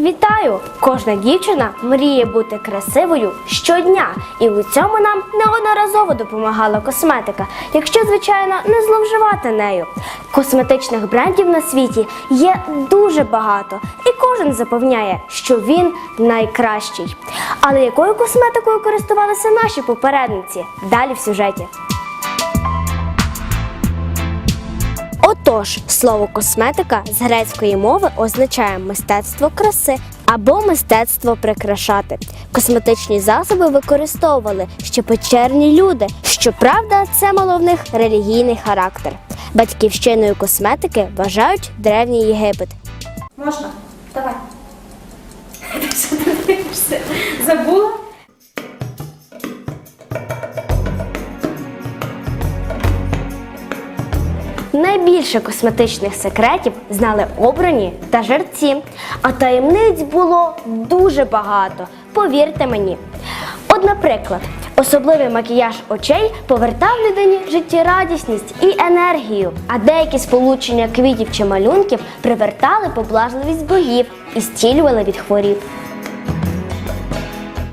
Вітаю! Кожна дівчина мріє бути красивою щодня, і у цьому нам неодноразово допомагала косметика, якщо, звичайно, не зловживати нею. Косметичних брендів на світі є дуже багато, і кожен запевняє, що він найкращий. Але якою косметикою користувалися наші попередниці? Далі в сюжеті. Отож, слово косметика з грецької мови означає мистецтво краси або мистецтво прикрашати. Косметичні засоби використовували ще печерні люди. Щоправда, це мало в них релігійний характер. Батьківщиною косметики вважають древній Єгипет. Можна? Давай. Забула? Найбільше косметичних секретів знали обрані та жерці, а таємниць було дуже багато. Повірте мені. От, наприклад, особливий макіяж очей повертав людині життєрадісність і енергію, а деякі сполучення квітів чи малюнків привертали поблажливість богів і зцілювали від хворіб.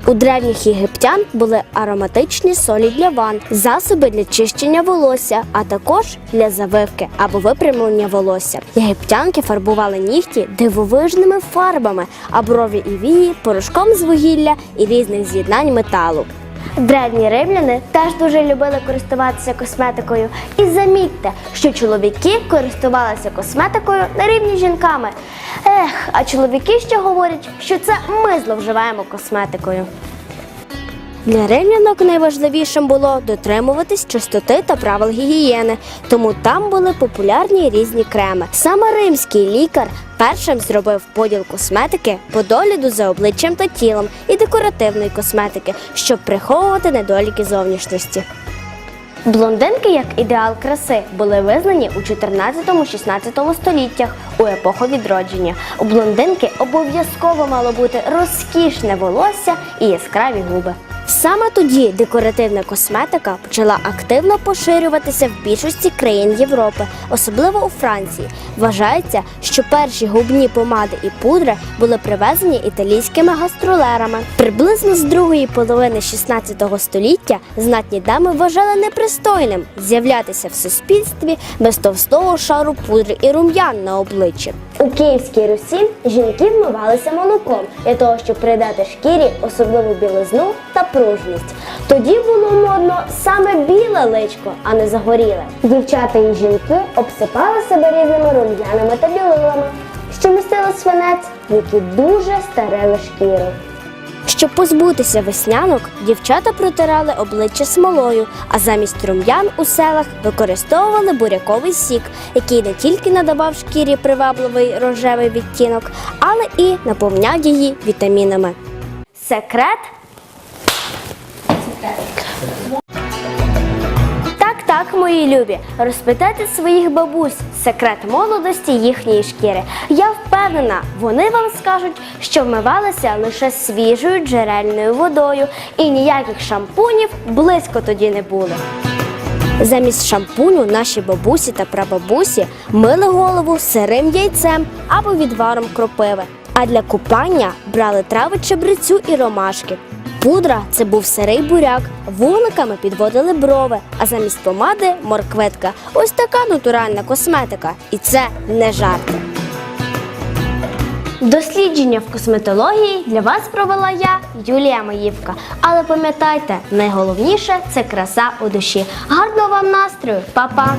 У древніх єгиптян були ароматичні солі для ванн, засоби для чищення волосся, а також для завивки або випрямлення волосся. Єгиптянки фарбували нігті дивовижними фарбами, а брові і вії порошком з вугілля і різних з'єднань металу. Древні римляни теж дуже любили користуватися косметикою. І замітьте, що чоловіки користувалися косметикою на рівні з жінками. Ех, а чоловіки ще говорять, що це ми зловживаємо косметикою. Для римлянок найважливішим було дотримуватись чистоти та правил гігієни, тому там були популярні різні креми. Саме римський лікар першим зробив поділ косметики по догляду за обличчям та тілом і декоративної косметики, щоб приховувати недоліки зовнішності. Блондинки як ідеал краси були визнані у 14-16 століттях у епоху відродження. У блондинки обов'язково мало бути розкішне волосся і яскраві губи. Саме тоді декоративна косметика почала активно поширюватися в більшості країн Європи, особливо у Франції. Вважається, що перші губні помади і пудри були привезені італійськими гастролерами. Приблизно з другої половини 16 століття знатні дами вважали непристойним з'являтися в суспільстві без товстого шару пудри і рум'ян на обличчі. У Київській Русі жінки вмивалися молоком для того, щоб придати шкірі особливу білизну та пружність. Тоді було модно саме біле личко, а не загоріле. Дівчата і жінки обсипали себе різними рум'янами та білилами, що містили свинець, які дуже старили шкіру. Щоб позбутися веснянок, дівчата протирали обличчя смолою, а замість рум'ян у селах використовували буряковий сік, який не тільки надавав шкірі привабливий рожевий відтінок, але і наповняв її вітамінами. Секрет Так, мої любі, розпитайте своїх бабусь секрет молодості їхньої шкіри. Я впевнена, вони вам скажуть, що вмивалися лише свіжою джерельною водою і ніяких шампунів близько тоді не було. Замість шампуню наші бабусі та прабабусі мили голову сирим яйцем або відваром кропиви. А для купання брали трави чебрецю і ромашки. Пудра це був сирий буряк, вугликами підводили брови, а замість помади морквитка. Ось така натуральна косметика. І це не жарти. Дослідження в косметології для вас провела я, Юлія Маївка. Але пам'ятайте, найголовніше це краса у душі. Гарного вам настрою, Па-па!